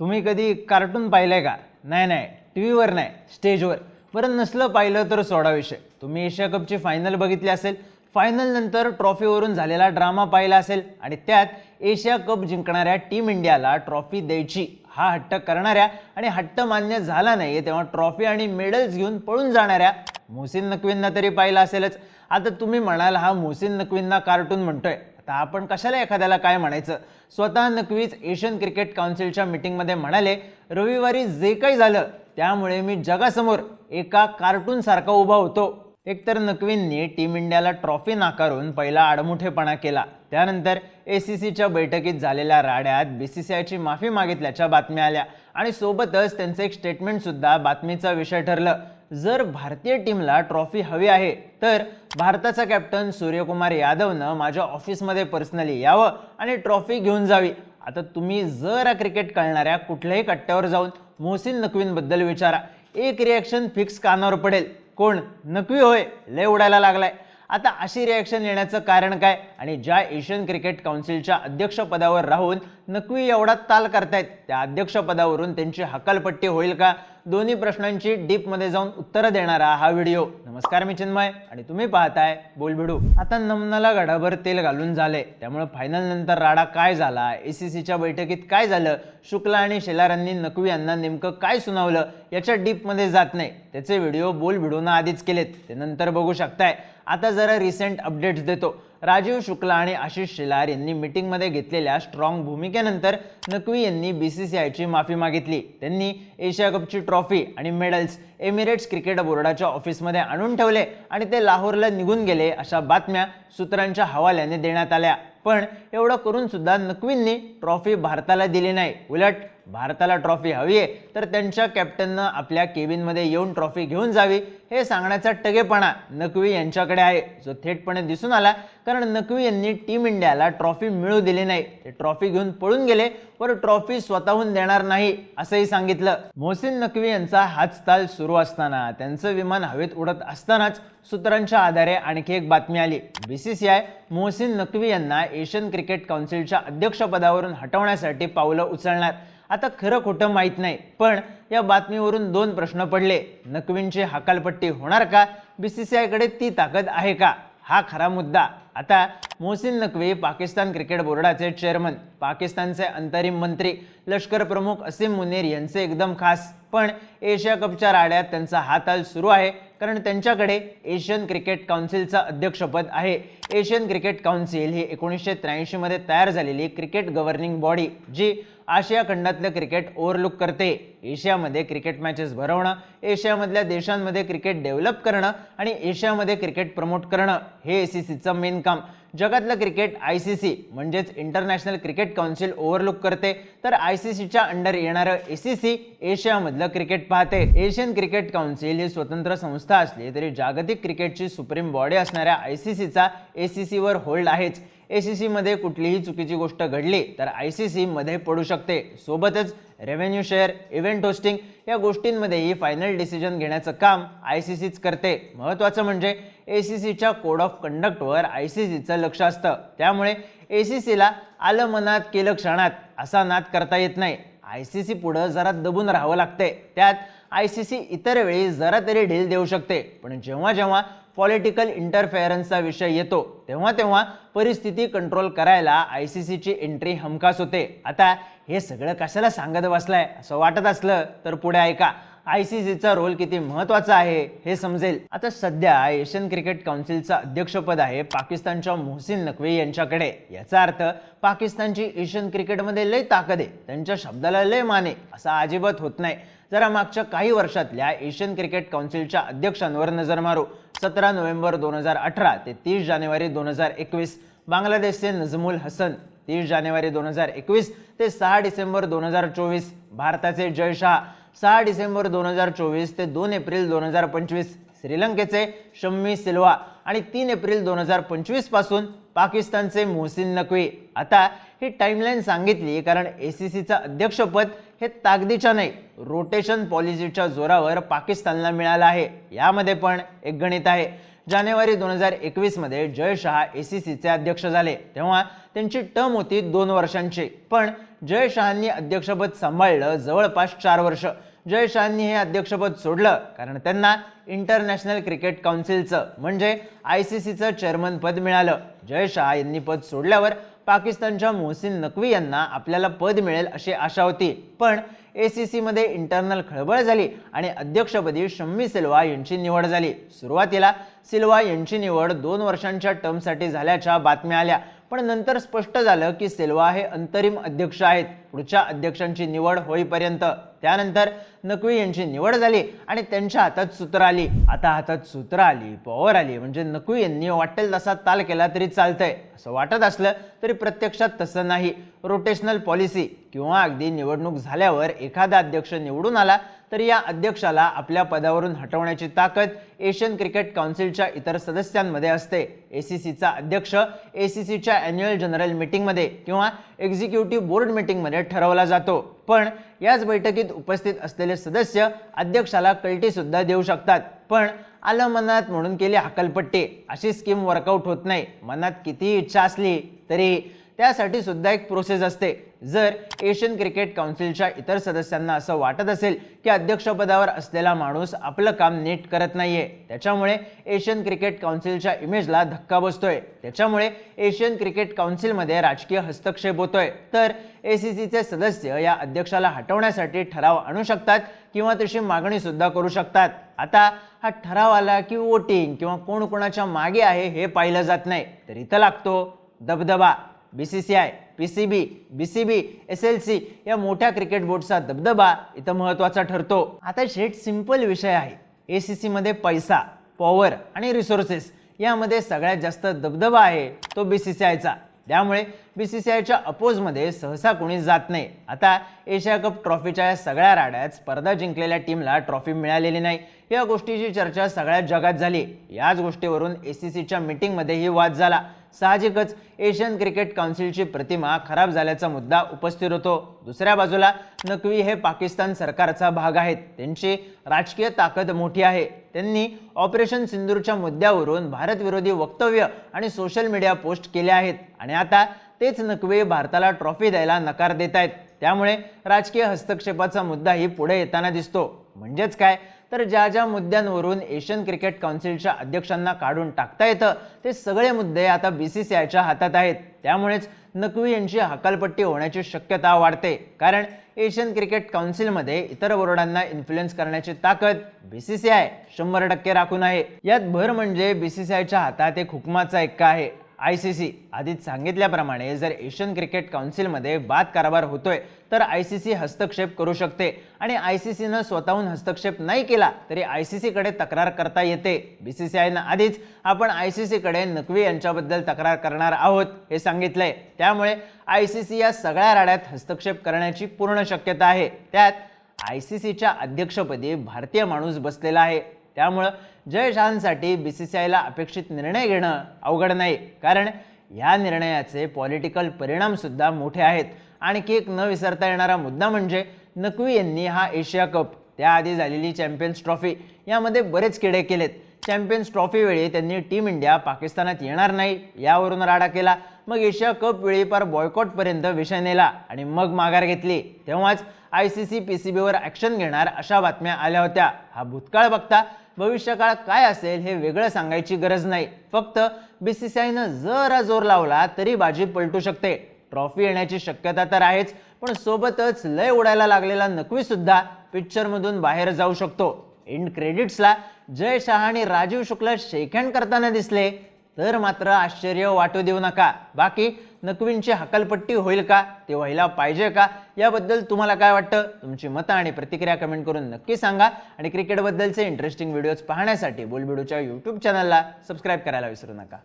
तुम्ही कधी कार्टून पाहिलं आहे का? नाही नाही. टी व्हीवर नाही स्टेजवर. बरं नसलं पाहिलं तर सोडा विषय. तुम्ही एशिया कपची फायनल बघितली असेल फायनलनंतर ट्रॉफीवरून झालेला ड्रामा पाहिला असेल आणि त्यात एशिया कप जिंकणाऱ्या टीम इंडियाला ट्रॉफी द्यायची. हा हट्ट करणाऱ्या आणि हट्ट मान्य झाला नाही तेव्हा ट्रॉफी आणि मेडल्स घेऊन पळून जाणाऱ्या मोहसिन नकवींना तरी पाहिलं असेलच. आता तुम्ही म्हणाल हा मोहसिन नकवींना कार्टून म्हणतोय. आता आपण कशाला एखाद्याला काय म्हणायचं? स्वतः नकवीच एशियन क्रिकेट काउन्सिलच्या मीटिंगमध्ये म्हणाले रविवारी जे काही झालं त्यामुळे मी जगासमोर एका कार्टून सारखा उभा होतो. एकतर नकवींनी टीम इंडियाला ट्रॉफी नाकारून पहिला आडमुठेपणा केला. त्यानंतर ए सी सीच्या बैठकीत झालेल्या राड्यात बी सी सी आयची माफी मागितल्याच्या बातम्या आल्या आणि सोबतच त्यांचं एक स्टेटमेंटसुद्धा बातमीचा विषय ठरलं. जर भारतीय टीमला ट्रॉफी हवी आहे तर भारताचा कॅप्टन सूर्यकुमार यादवनं माझ्या ऑफिसमध्ये पर्सनली यावं आणि ट्रॉफी घेऊन जावी. आता तुम्ही जरा क्रिकेट कळणाऱ्या कुठल्याही कट्ट्यावर जाऊन मोहसिन नकवींबद्दल विचारा. एक रिॲक्शन फिक्स कानावर पडेल. कोण? नकवी होय. लय उडायला लागलाय. आता अशी रिॲक्शन येण्याचं कारण काय? आणि ज्या एशियन क्रिकेट काउन्सिलच्या अध्यक्षपदावर राहून नकवी एवढा ताल करतायत त्या अध्यक्षपदावरून त्यांची हकालपट्टी होईल का? दोन्ही प्रश्नांची डीपमध्ये जाऊन उत्तरं देणारा हा व्हिडिओ. नमस्कार मी चिन्मय आणि तुम्ही पाहताय बोलभिडू आता नमनाला गडाभर तेल घालून झाले. त्यामुळे फायनल नंतर राडा काय झाला? एसीसीच्या बैठकीत काय झालं? शुक्ला आणि शेलारांनी नकवी यांना नेमकं काय सुनावलं? याच्या डीपमध्ये जात नाही. त्याचे व्हिडिओ बोल भिडून आधीच केलेत. ते नंतर बघू शकताय. आता जरा रिसेंट अपडेट्स देतो. राजीव शुक्ला आणि आशिष शेलार यांनी मीटिंगमध्ये घेतलेल्या स्ट्रॉंग भूमिकेनंतर नकवी यांनी बी सी सी आयची माफी मागितली. त्यांनी एशिया कपची ट्रॉफी आणि मेडल्स एमिरेट्स क्रिकेट बोर्डाच्या ऑफिसमध्ये आणून ठेवले आणि ते लाहोरला निघून गेले अशा बातम्या सूत्रांच्या हवाल्याने देण्यात आल्या. पण एवढं करून सुद्धा नकवींनी ट्रॉफी भारताला दिली नाही. उलट भारताला ट्रॉफी हवी आहे तर त्यांच्या कॅप्टननं आपल्या केबिनमध्ये येऊन ट्रॉफी घेऊन जावी हे सांगण्याचा टगेपणा नकवी यांच्याकडे आहे. जो थेटपणे दिसून आला कारण नकवी यांनी टीम इंडियाला ट्रॉफी मिळू दिली नाही. ते ट्रॉफी घेऊन पळून गेले वर ट्रॉफी स्वतःहून देणार नाही असंही सांगितलं. मोहसिन नकवी यांचा हाच ताल सुरू असताना त्यांचं विमान हवेत उडत असतानाच सूत्रांच्या आधारे आणखी एक बातमी आली. B C C I Mohsin Naqvi यांना एशियन क्रिकेट काउन्सिलच्या अध्यक्षपदावरून हटवण्यासाठी पावलं उचलणार. आता खरं खोटं माहीत नाही. पण या बातमीवरून दोन प्रश्न पडले. नकवींची हकालपट्टी होणार का? बी सी सी आयकडे ती ताकद आहे का? हा खरा मुद्दा. आता मोहसिन नकवी पाकिस्तान क्रिकेट बोर्डाचे चेअरमन पाकिस्तानचे अंतरिम मंत्री लष्कर प्रमुख असीम मुनीर यांचे एकदम खास. पण एशिया कपच्या राड्यात त्यांचा हाताल सुरू आहे कारण त्यांच्याकडे एशियन क्रिकेट काउन्सिलचं अध्यक्षपद आहे. एशियन क्रिकेट काउन्सिल ही एकोणीसशे त्र्याऐंशीमध्ये तयार झालेली क्रिकेट गव्हर्निंग बॉडी जी आशिया खंडातलं क्रिकेट ओव्हरलुक करते. एशियामध्ये क्रिकेट मॅचेस भरवणं एशियामधल्या देशांमध्ये क्रिकेट डेव्हलप करणं आणि एशियामध्ये क्रिकेट प्रमोट करणं हे ए सी सीचं मेन इन्कम जगातलं क्रिकेट आय सी सी म्हणजेच इंटरनॅशनल क्रिकेट काउन्सिल ओव्हरलुक करते. तर आय सी सीच्या अंडर येणारं ए सी सी एशियामधलं क्रिकेट पाहते. एशियन क्रिकेट काउन्सिल ही स्वतंत्र संस्था असली तरी जागतिक क्रिकेटची सुप्रीम बॉडी असणाऱ्या आय सी सीचा ए सी सीवर होल्ड आहेच. ए सी सीमध्ये कुठलीही चुकीची गोष्ट घडली तर आय सी सीमध्ये पडू शकते. सोबतच रेव्हेन्यू शेअर इव्हेंट होस्टिंग या गोष्टींमध्येही फायनल डिसिजन घेण्याचं काम आय सी सीच करते. महत्त्वाचं म्हणजे ए सी सीच्या कोड ऑफ कंडक्टवर आय सी सीचं लक्ष असतं. त्यामुळे ए सी सीला आलं मनात केलं क्षणात असा नाद करता येत नाही. आय सी सी पुढं जरा दबून राहावं लागते. त्यात आय सी सी इतर वेळी जरा तरी ढील देऊ शकते. पण जेव्हा जेव्हा पॉलिटिकल इंटरफेअरन्सचा विषय येतो तेव्हा तेव्हा परिस्थिती कंट्रोल करायला आय सी सीची एंट्री हमखास होते. आता हे सगळं कशाला सांगत बसलाय? असं वाटत असलं तर पुढे ऐका. आय सी सीचा रोल किती महत्त्वाचा आहे हे समजेल. आता सध्या एशियन क्रिकेट काउन्सिलचं अध्यक्षपद आहे पाकिस्तानच्या मोहसिन नकवी यांच्याकडे. याचा अर्थ पाकिस्तानची एशियन क्रिकेटमध्ये लय ताकद आहे. त्यांच्या शब्दाला लय माने असा अजिबात होत नाही. जरा मागच्या काही वर्षातल्या एशियन क्रिकेट काउन्सिलच्या अध्यक्षांवर नजर मारू. सतरा नोव्हेंबर दोन हजार अठरा ते तीस जानेवारी दोन हजार एकवीस बांगलादेशचे नजमुल हसन तीस जानेवारी दोन हजार एकवीस ते सहा डिसेंबर दोन हजार चोवीस भारताचे जय शाह सहा डिसेंबर दोन हजार चोवीस ते दोन एप्रिल दोन हजार पंचवीस श्रीलंकेचे शम्मी सिल्वा आणि तीन एप्रिल दोन हजार पंचवीसपासून पाकिस्तानचे मोहसिन नकवी. आता ही टाईमलाईन सांगितली कारण ए सी सीचं अध्यक्षपद हे ताकदीच्या नाही रोटेशन पॉलिसीच्या जोरावर पाकिस्तानला मिळालं आहे. यामध्ये पण एक गणित आहे. जानेवारी दोन हजार एकवीसमध्ये जय शहा ए सी सीचे अध्यक्ष झाले तेव्हा त्यांची टर्म होती दोन वर्षांची. पण जय शहांनी अध्यक्षपद सांभाळलं जवळपास चार वर्ष. जय शहांनी हे अध्यक्षपद सोडलं कारण त्यांना इंटरनॅशनल क्रिकेट काउन्सिलचं म्हणजे आय सी सीचं चेअरमन पद मिळालं. जय शहा यांनी पद सोडल्यावर पाकिस्तानच्या मोहसिन नकवी यांना आपल्याला पद मिळेल अशी आशा होती. पण ए सी सीमध्ये इंटरनल खळबळ झाली आणि अध्यक्षपदी शम्मी सिल्वा यांची निवड झाली. सुरुवातीला सिल्वा यांची निवड दोन वर्षांच्या टर्मसाठी झाल्याच्या बातम्या आल्या. पण नंतर स्पष्ट झालं की सेल्वा हे अंतरिम अध्यक्ष आहेत. पुढच्या अध्यक्षांची निवड होईपर्यंत. त्यानंतर नकवी यांची निवड झाली आणि त्यांच्या हातात सूत्र आली. आता हातात सूत्र आली पॉवर आली. म्हणजे नकवी यांनी वाटेल तसा ताल केला तरी चालतंय. असं वाटत असलं तरी प्रत्यक्षात तसं नाही. रोटेशनल पॉलिसी किंवा अगदी निवडणूक झाल्यावर एखादा अध्यक्ष निवडून आला तर या अध्यक्षाला आपल्या पदावरून हटवण्याची ताकद एशियन क्रिकेट काउन्सिलच्या इतर सदस्यांमध्ये असते. ए सी सीचा अध्यक्ष ए सी सीच्या अॅन्युअल जनरल मीटिंगमध्ये किंवा एक्झिक्युटिव्ह बोर्ड मीटिंगमध्ये ठरवला जातो. पण याच बैठकीत उपस्थित असलेले सदस्य अध्यक्षाला कल्टी सुद्धा देऊ शकतात. पण आलं मनात म्हणून केली हकलपट्टी. अशी स्कीम वर्कआउट होत नाही. मनात कितीही इच्छा असली तरी त्यासाठी सुद्धा एक प्रोसेस असते. जर एशियन क्रिकेट काउन्सिलच्या इतर सदस्यांना असं वाटत असेल की अध्यक्षपदावर असलेला माणूस आपलं काम नीट करत नाहीये त्याच्यामुळे एशियन क्रिकेट काउन्सिलच्या इमेजला धक्का बसतोय. त्याच्यामुळे एशियन क्रिकेट काउन्सिलमध्ये राजकीय हस्तक्षेप होतोय. तर ए सी सीचे सदस्य या अध्यक्षाला हटवण्यासाठी ठराव आणू शकतात किंवा तशी मागणी सुद्धा करू शकतात. आता हा ठराव आला की वोटिंग किंवा कोण कोणाच्या मागे आहे हे पाहिलं जात नाही. तर इथं लागतो दबदबा. B C C I P C B B C B S L C या मोठ्या क्रिकेट बोर्डचा दबदबा इथं महत्त्वाचा ठरतो. आता शेट सिंपल विषय आहे. ए सी सीमध्ये पैसा पॉवर आणि रिसोर्सेस यामध्ये सगळ्यात जास्त दबदबा आहे तो बी सी सी आयचा त्यामुळे बी सी सी आयच्या अपोजमध्ये सहसा कोणी जात नाही. आता एशिया कप ट्रॉफीच्या या सगळ्या राड्यात स्पर्धा जिंकलेल्या टीमला ट्रॉफी मिळालेली नाही. या गोष्टीची चर्चा सगळ्यात जगात झाली. याच गोष्टीवरून ए सी सीच्या मिटिंगमध्येही वाद झाला. साहजिकच एशियन क्रिकेट काउन्सिलची प्रतिमा खराब झाल्याचा मुद्दा उपस्थित होतो. दुसऱ्या बाजूला नकवी हे पाकिस्तान सरकारचा भाग आहेत. त्यांची राजकीय ताकद मोठी आहे. त्यांनी ऑपरेशन सिंदूरच्या मुद्द्यावरून भारतविरोधी वक्तव्य आणि सोशल मीडिया पोस्ट केले आहेत. आणि आता तेच नकवी भारताला ट्रॉफी द्यायला नकार देत आहेत त्यामुळे राजकीय हस्तक्षेपाचा मुद्दाही पुढे येताना दिसतो. म्हणजेच काय? तर ज्या ज्या मुद्द्यांवरून एशियन क्रिकेट काउन्सिलच्या अध्यक्षांना काढून टाकता येतं ते सगळे मुद्दे आता बी सी सी आयच्या हातात आहेत. त्यामुळेच नकवी यांची हकालपट्टी होण्याची शक्यता वाढते. कारण एशियन क्रिकेट काउन्सिलमध्ये इतर बोर्डांना इन्फ्लुएन्स करण्याची ताकद बी सी सी आय शंभर टक्के राखून आहे. यात भर म्हणजे बी सी सी आयच्या हातात एक हुकमाचा एक्का आहे. I C C. आधीच सांगितल्याप्रमाणे जर एशियन क्रिकेट काउन्सिलमध्ये वाद कारभार होतोय तर आय सी सी हस्तक्षेप करू शकते. आणि आय सी सीनं स्वतःहून हस्तक्षेप नाही केला तरी आय सी सीकडे तक्रार करता येते. बी सी सी आयनं आधीच आपण आय सी सीकडे नकवी यांच्याबद्दल तक्रार करणार आहोत हे सांगितलंय. त्यामुळे आय सी सी या सगळ्या राड्यात हस्तक्षेप करण्याची पूर्ण शक्यता आहे. त्यात आय सी सीच्या अध्यक्षपदी भारतीय माणूस बसलेला आहे. त्यामुळं जय शहांसाठी बी सी सी आयला अपेक्षित निर्णय घेणं अवघड नाही. कारण ह्या निर्णयाचे पॉलिटिकल परिणामसुद्धा मोठे आहेत. आणखी एक न विसरता येणारा मुद्दा म्हणजे नकवी यांनी हा एशिया कप त्याआधी झालेली चॅम्पियन्स ट्रॉफी यामध्ये बरेच किडे केलेत. चॅम्पियन्स ट्रॉफी वेळी त्यांनी टीम इंडिया पाकिस्तानात येणार नाही यावरून राडा केला. मग एशिया कप वेळी पार बॉयकॉटपर्यंत विषय नेला आणि मग माघार घेतली. तेव्हाच I C C P C beaver action घेणार अशा बातम्या आल्या होत्या. हा भूतकाळ बघता भविष्यकाळ काय असेल हे वेगळं सांगायची गरज नाही. फक्त बी सी सी आयनं जरा जोर लावला तरी बाजी पलटू शकते. ट्रॉफी येण्याची शक्यता तर आहेच पण सोबतच लय उडायला लागलेला नकवी सुद्धा पिक्चरमधून बाहेर जाऊ शकतो. एंड क्रेडिट्सला जय शहा आणि राजीव शुक्ला शेकहँड करताना दिसले तर मात्र आश्चर्य वाटू देऊ नका. बाकी नकवींची हकलपट्टी होईल का? ते व्हायला पाहिजे का? याबद्दल तुम्हाला काय वाटतं? तुमची मतं आणि प्रतिक्रिया कमेंट करून नक्की सांगा. आणि क्रिकेटबद्दलचे इंटरेस्टिंग व्हिडिओज पाहण्यासाठी बोलबिडूच्या यूट्यूब चॅनलला सबस्क्राईब करायला विसरू नका.